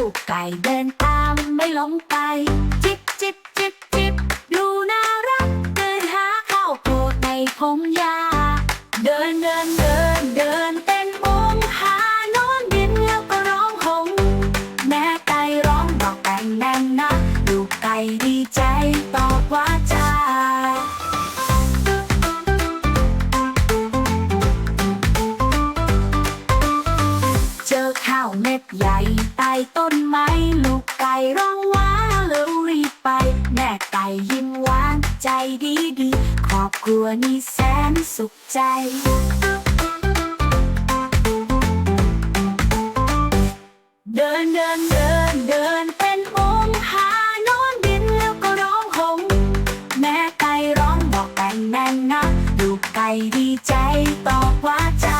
ำไกเดินตามไม่หลงไป จิบจิบจิบจิบดูน่ารัก เดินหาข้าวโพดในพงหญ้าเดินเดินเดินเดินเต้นมงหานอนดินแล้วก็ร้องหง แม่ไก่ร้องบอกแต่งแน่นนะลูกไก่ดีใจตอบว่าจ้า ข้าวเม็ดใหญ่ใต้ต้นไม้ลูกไก่ร้องว้าแล้วรีบไป แม่ไก่ยิ้มหวานใจดีดีครอบครัวนี้แสนสุขใจเดินเดินเดินเดินเป็นองหานอนดินแล้วก็ร้องหง แม่ไก่ร้องบอกแปงแมงนะลูกไก่ดีใจตอบว่าใจ